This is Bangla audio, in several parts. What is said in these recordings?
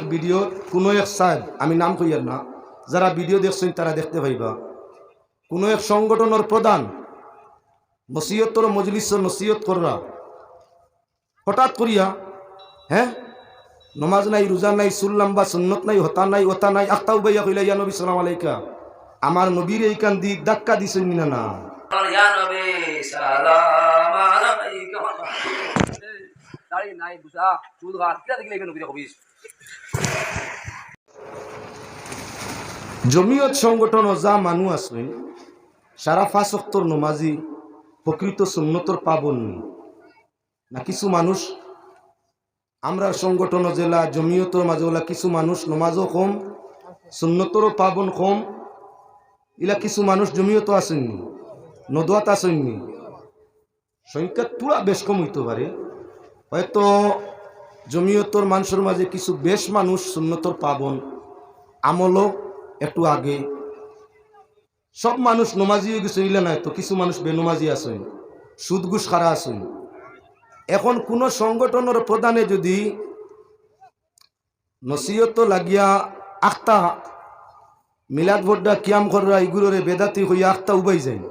এক ভিডিও কোনো এক সাহেব আমি নাম কইয়ার না যারা ভিডিও দেখছেন তারা দেখতে পাইবা। কোনো এক সংগঠনের প্রধান নসিহতর মজলিস নসিহত কররা। হঠাৎ করিয়া হ্যাঁ নমাজ নাই রোজা নাই সুল্লাম বা সুন্নত নাই হতা নাই ওতা নাই আখতাউ বাইয়া কইলা ইয়া নবী সালাম আলাইকা আমার নবীর এইখান দি ধাক্কা দিছেন না? না Ya Nabi salam alaikum. Dari naik busa, sudah Jamiat সংগঠন ও যা মানুষ আছেন সারা ফাঁস অক্তর নমাজি প্রকৃত সুন্নতর পাবন। না কিছু মানুষ, আমরা সংগঠন জেলা জমিয়তর মাঝে ওলা কিছু মানুষ নমাজও কম সুন্নতরও পাবন কম, ইলা কিছু মানুষ জমিয়ত আসেননি নদুয়াত আসেননি সংখ্যা তুলা বেশ কম হইতে পারে। হয়তো জমিয়তর মানুষের মাঝে কিছু বেশ মানুষ সুন্নতর পাবন। আমলও একটু আগে। সব মানুষ নমাজি হয়ে গেছে ইলে নাই তো কিছু মানুষ বেনমাজি আছেন সুদ ঘুষ খারা আছেন এখন কোন সংগঠনের প্রধানে যদি নসিহত লাগিয়া আখতা, মিলাদ ভোড্ডা কিয়াম কররা ইগুলোরে বেদাতি হইয়া আখতা উবাই যায়।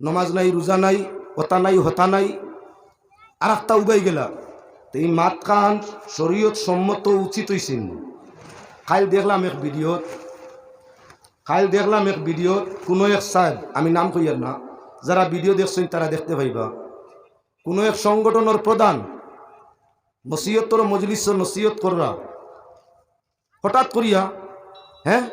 নমাজ নাই, রোজা নাই হতা নাই হতা নাই, আর আখতা উবাই গেলা। এই মাত খান শরীয়ত সম্মত উচিত হইছেন কাল দেখলাম এক ভিডিওত কাল দেখলাম এক ভিডিওত কোনো এক সাহেব, আমি নাম কইয়ার না, যারা ভিডিও দেখছেন তারা দেখতে পাইবা। কোনো এক সংগঠনের প্রধান নসিহতর মজলিস নসিহত কররা, হঠাৎ করিয়া হ্যাঁ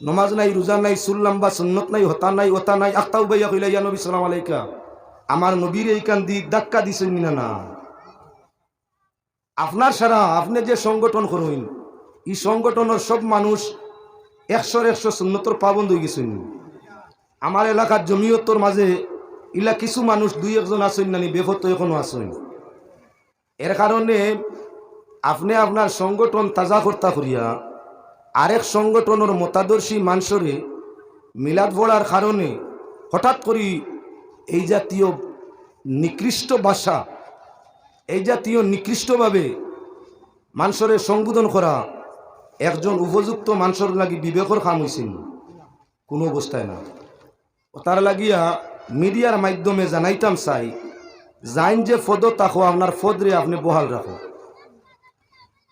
নমাজ নাই, রোজা নাই সুল্লাম বা সুন্নত নাই, হতা নাই, ওতা নাই, আখতাউ বাইয়া কইলা, ইয়া নবী, সালাম আলাইকা, আমার নবীর এইখান দি ধাক্কা দিছেন না না? আপনার সারা আপনি যে সংগঠন করুন, এই সংগঠনের সব মানুষ একশোর একশো সুন্নতর পাবন্ধ হয়ে গেছেন। আমার এলাকার জমিয়তর মাঝে ইলা কিছু মানুষ দুই একজন আসেন নানি বেফত এখনও আসেন এর কারণে আপনি আপনার সংগঠন তাজা কর্তা করিয়া আরেক সংগঠনের মতাদর্শী মানুষরে মিলাদ ভরার কারণে হঠাৎ করি এই জাতীয় নিকৃষ্ট ভাষা এই জাতীয় নিকৃষ্টভাবে মানুষরে সংবোধন করা একজন উপযুক্ত মানুষের লাগি বিবেকর কাম হয়েছিল কোনো অবস্থায় না। তার লাগিয়া মিডিয়ার মাধ্যমে জানাইতাম, চাই, যাইন যে পদ তাকো, আপনার পদরে আপনি বহাল রাখো।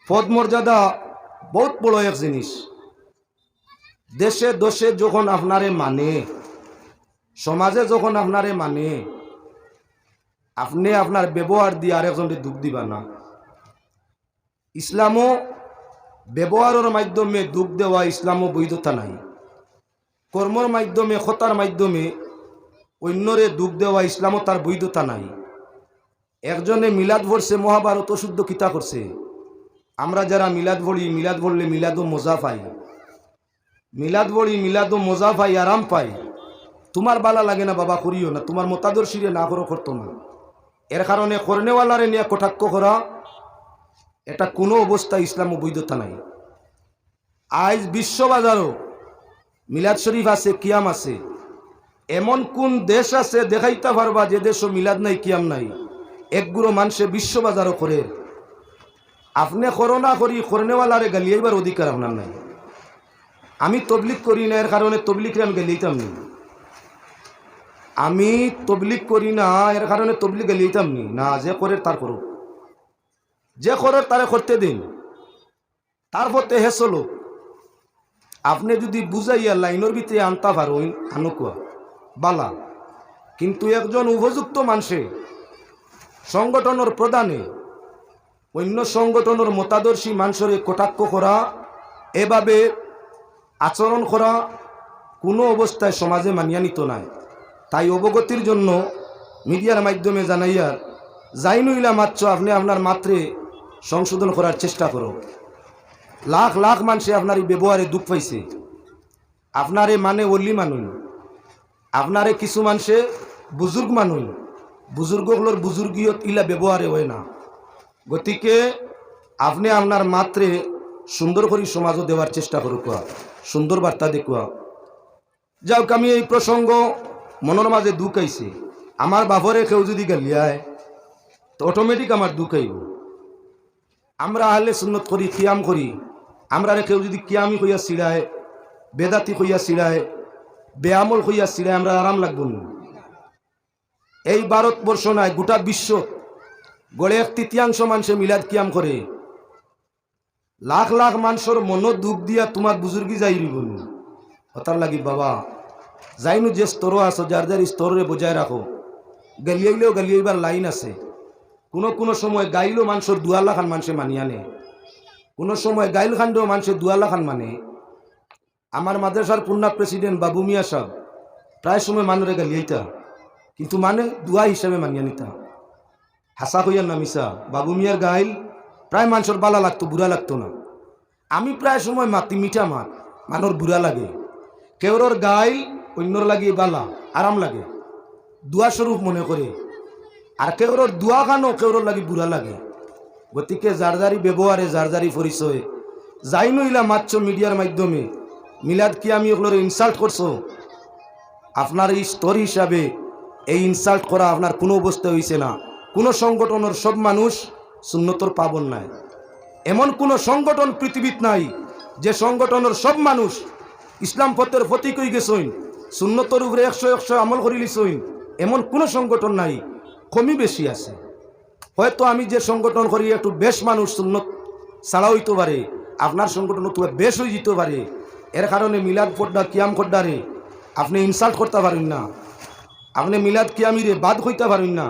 পদ মর্যাদা বহুত বড় এক জিনিস। দেশে দোষে যখন আপনারে মানে সমাজে যখন আপনারে মানে আপনি আপনার ব্যবহার দিয়ে আরেকজনকে দুঃখ দিবা না। ইসলামও ব্যবহারের মাধ্যমে দুঃখ দেওয়া ইসলামও বৈধতা নাই। কর্মর মাধ্যমে খতার মাধ্যমে অন্যরে দুঃখ দেওয়া ইসলামও তার বৈধতা নাই। একজনে মিলাদ ভরছে মহাভারত অশুদ্ধ কিতা করছে। আমরা যারা মিলাদ ভরি মিলাদ ভরলে মিলাদও মজা পাই। মিলাদ ভরি মিলাদও মজা পাই, আরাম পাই। তোমার বালা লাগে না বাবা, করিও না। তোমার মতাদর্শীরে না করো, করতো না। এর কারণে করনেওয়ালারে নিয়ে কটাক্ষ করা, এটা কোনো অবস্থায় ইসলাম বৈধতা নাই। আজ বিশ্ববাজারও মিলাদ শরীফ আছে, কিয়াম আছে। এমন কোন দেশ আছে দেখাইতে পারবা যে দেশও মিলাদ নাই, কিয়াম নাই। একগুলো মানুষে বিশ্ববাজারও করে। আপনি করোনা করি, করনেওয়ালারে গালিয়াইবার অধিকার আপনার নাই। আমি তবলিক করি না, এর কারণে তবলিকরে আমি গালিয়েতাম নি। আমি তবলিক করি না, এর কারণে তবলিক গালিয়েতাম নি। যে করে তার করুক। যে করে তারে করতে দিন। তারপর তে হেসলো আপনি যদি বুঝাইয়া লাইনের ভিতরে আনতা পারেন আনুকুয়া বালা। কিন্তু একজন উপযুক্ত মানুষে, সংগঠনের প্রধানে, অন্য সংগঠনের মতাদর্শী মানুষের কটাক্ষ করা, এভাবে আচরণ করা, কোনো অবস্থায় সমাজে মানিয়া নিত নাই। তাই অবগতির জন্য মিডিয়ার মাধ্যমে জানাইয়ার যাইনুইলা মাত্র, আপনি আপনার মাত্রে সংশোধন করার চেষ্টা করো। লাখ লাখ মানুষে আপনার এই ব্যবহারে দুঃখ পাইছে। আপনারে মানে অলি মানুন। আপনারে কিছু মানুষে বুজুর্গ মানুন। বুজুর্গগুলোর বুজুর্গীয়ত ইলা ব্যবহারে হয় না। গতিকে আপনি আপনার মাত্রে সুন্দর করে সমাজও দেওয়ার চেষ্টা করুক সুন্দর বার্তা দেখুয়া যাওক আমি এই প্রসঙ্গ মনের মাঝে দুঃখ আইছে আমার বাপরে কেউ যদি গালিয়ায় তো অটোমেটিক আমার দুঃখ আইব আমরা আহলে সুন্নত করি কিয়াম করি আমরা কেউ যদি কিয়ামি কইয়া সিড়ায় বেদাতি কইয়া সিড়ায় বেআমল কইয়া সিড়ায় আমরা আরাম লাগবো না। এই ভারতবর্ষ নয় গোটা বিশ্ব, গড়ে এক তৃতীয়াংশ মানুষে মিলাদ কিয়াম করে। লাখ লাখ মানুষের মন দুঃখ দিয়া তোমার বুজুর্গি যাই রইব হতার লাগি বাবা যাইনু যে স্তর আছো, যার যার স্তরে বজায় রাখো। গালিয়াইলেও গালিয়াইবার লাইন আছে। কোনো কোনো সময় গাইলেও মানুষের দুয়াল্লা খান মানুষে মানি আনে। কোনো সময় গাইল খান্ডেও মানুষের দুয়াল্লা খান মানে। আমার মাদ্রাসার পূর্ণা প্রেসিডেন্ট বাবু মিয়া সাহেব প্রায় সময় মানুষের গালিয়াইতা। কিন্তু মানে দুয়া হিসাবে মানিয়া নিতা হাসা হইয়ার না মিশা বাবু মিয়ার গাইল প্রায় মানুষের বালা লাগতো, বুড়া লাগতো না। আমি প্রায় সময় মাতি, মিঠা মাত মানুষ বুড়া লাগে। কেউরর গাইল অন্যর লাগে বালা আরাম লাগে। দুয়া স্বরূপ মনে করে আর কেউরর দুয়া খানো কেউরর লাগে বুড়া লাগে। গতিকে যার যারি ব্যবহারে যার যারি পরিচয় যাই নইলা মাত্র মিডিয়ার মাধ্যমে, মিলাদ কি আমি ওগুলোর ইনসাল্ট করছ আপনার এই স্তর হিসাবে এই ইনসাল্ট করা আপনার কোনো অবস্থা হয়েছে না। কোনো সংগঠনের সব মানুষ শূন্যতর পাবন নাই। এমন কোনো সংগঠন পৃথিবীত নাই যে সংগঠনের সব মানুষ ইসলাম পথের প্রতীক হয়ে গেছইন। শূন্যতর উপরে একশো একশো আমল করি লিছইন এমন কোনো সংগঠন নাই, কমই বেশি আছে। হয়তো আমি যে সংগঠন করি, একটু বেশ মানুষ শূন্যত ছাড়া হইতে পারে, আপনার সংগঠন তো বেশ হয়ে যেতে পারে। এর কারণে মিলাদ ফোড্ডা কিয়াম খোড্ডারে আপনি ইনসাল্ট করতে পারেন না। আপনি মিলাদ কিয়ামিরে বাদ হইতে পারেন না।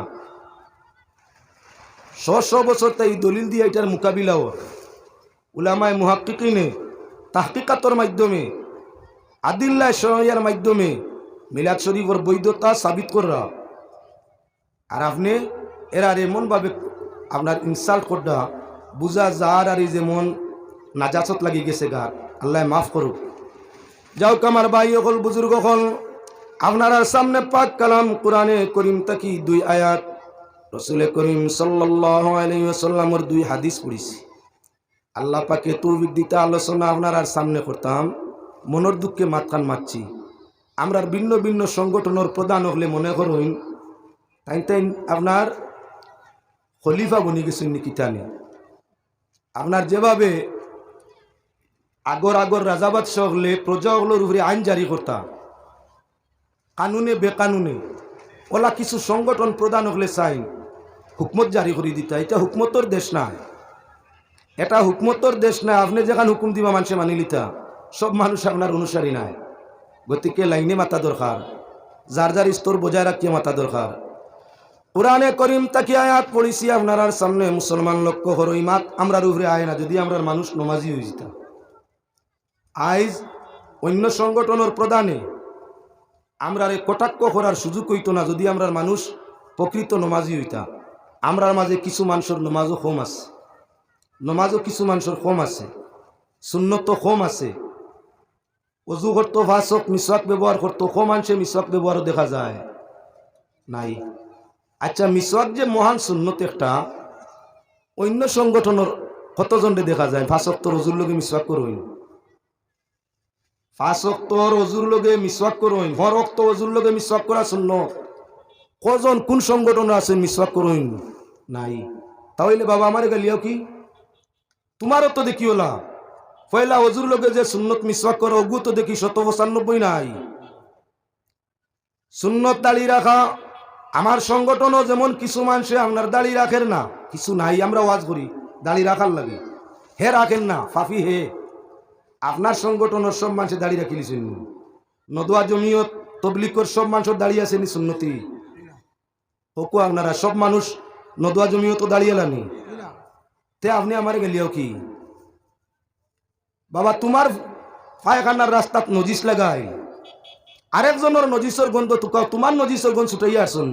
শ বছর তাই দলিল দিয়ে এটার মোকাবিলাও। উলামায় মুহাক্কিকিনে, তাহকিকাতর মাধ্যমে আদিল্লা সহিয়ার মাধ্যমে মিলাদ শরীফর বৈধতা সাবিত করা আর আপনি এরা এমনভাবে আপনার ইনসাল্ট করডা বুঝা যার আর যেমন নাজাচত লাগি গেছে গা। আল্লাহ মাফ করুক। যাও কামার ভাই হল বুজুর্গ হল আপনার সামনে পাক কালাম কোরআনে করিম তাকি দুই আয়াত, রসুলে করিম সাল্লাসাল্লামর দুই হাদিস পড়িছি। আল্লাহ পাকে তৌবিক দিতে আলোচনা আপনার আর সামনে করতাম। মনের দুঃখে মাতকান মারছি আমরা ভিন্ন ভিন্ন সংগঠনের প্রধান হলে মনে করুন, তাই তাই আপনার খলিফা বনি গেছেন নাকি তানে? আপনার যেভাবে আগর আগর রাজাবাদ হলে প্রজাগুলোর উপরে আইন জারি করতা, কানুনে বেকানুনে, ওলা কিছু সংগঠন প্রদান হলে চাই হুকমত জারি করে দিতা, এটা হুকমতর দেশ না এটা হুকমতর দেশ না আপনি যেখানে হুকুম দিবা মানুষে মানি লিতা। সব মানুষ আপনার অনুসারী নাই। গতিকে লাইনে মাথা দরকার। যার যার স্তর বজায় রাখিয়ে মাথা দরকার। কোরআনে করিম তাকে আয়াত পড়িছি, আপনার সামনে মুসলমান লক্ষ্য হরই মাত আমরার উপরে আয় না, যদি আমরা মানুষ নমাজি হয়ে যেতাম। আইজ অন্য সংগঠনের প্রধানে আমরা কটাক্ষ করার সুযোগ হইতো না, যদি আমরা মানুষ প্রকৃত নমাজি হইতাম আমরার মাঝে কিছু মানুষের নমাজও কম আছে। নমাজও কিছু মানুষের কম আছে। শূন্যত কম আছে। অজু করতো ভাষক মিসওয়াক ব্যবহার করতো কম মানুষে মিসওয়াক ব্যবহারও দেখা যায়। নাই। আচ্ছা মিসওয়াক যে মহান সুন্নত একটা, অন্য সংগঠনের কতজনে দেখা যায়? ভাষক তো রজুর লগে মিসওয়াক করইন। ফাঁসক তো রজুর লগে মিসওয়াক করইন। হর অক্ত অজুর লগে মিসওয়াক করা শূন্য কজন, কোন সংগঠন আছে মিসওয়াক করইন? নাই। তাহলে বাবা আমার গেলিও কি? তোমারও তো দেখি ওলা। পয়লা অজুর লগে যে সুন্নত মিসওয়াক করো, ওগু তো দেখি শত পঁচানব্বই নাই। সুন্নত দাড়ি রাখা, আমার সংগঠনও যেমন কিছু মানুষে আপনার দাড়ি রাখেন না, কিছু নাই, আমরা ওয়াজ করি দাড়ি রাখার লাগে। হে রাখেন না, ফাফি হে। আপনার সংগঠনের সব মানুষে দাড়ি রাখিলিছেন নদুয়া জমিয়ত তবলিকর সব মানুষের দাঁড়িয়ে আছেনি সুন্নতি। হকু আপনারা, সব মানুষ নদুয়া জমিয়ত দাঁড়িয়ে এলানি তে আপনি আমার গেলিও কি? বাবা, তোমার পায়খানার রাস্তাত নজিস লাগাই আরেকজনের নজিসর গন্ধ তুকাও তোমার নজিসর গন্ধ ছুটাইয়া আসুন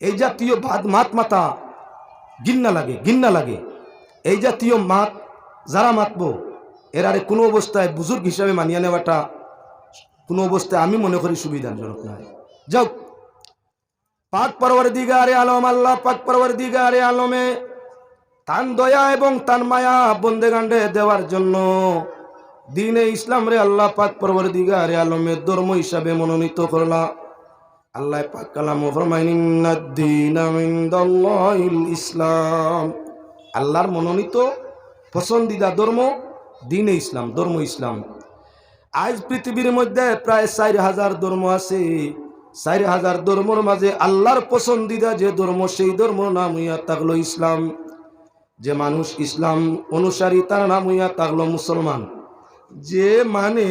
এই জাতীয় ভাত মাত মাতা গিন্না লাগে গিন্না লাগে। এই জাতীয় মাত যারা মাতব এর আরে কোনো অবস্থায় বুজুর্গ হিসাবে মানিয়ে নেওয়াটা কোনো অবস্থায় আমি মনে করি সুবিধাজনক নয় যাও পাক পরবর দিগারে আলম, আল্লাহ পাক পরবর দিগারে আলমে তান দয়া এবং তান মায়া বন্দে গান্ডে দেওয়ার জন্য দিনে ইসলাম রে আল্লাহ পাক পরবর্তীকা রে আলমের ধর্ম হিসাবে মনোনীত করলা। আল্লাহ পাক কালাম ইসলাম। আল্লাহর মনোনীত পছন্দিদা ধর্ম দিনে ইসলাম, ধর্ম ইসলাম। আজ পৃথিবীর মধ্যে প্রায় চার হাজার ধর্ম আছে। চার হাজার ধর্মর মাঝে আল্লাহর পছন্দিদা যে ধর্ম, সেই ধর্ম নাম ইয়া থাকল ইসলাম। যে মানুষ ইসলাম অনুসারী তার নাম হইয়া তাগলো মুসলমান। যে মানে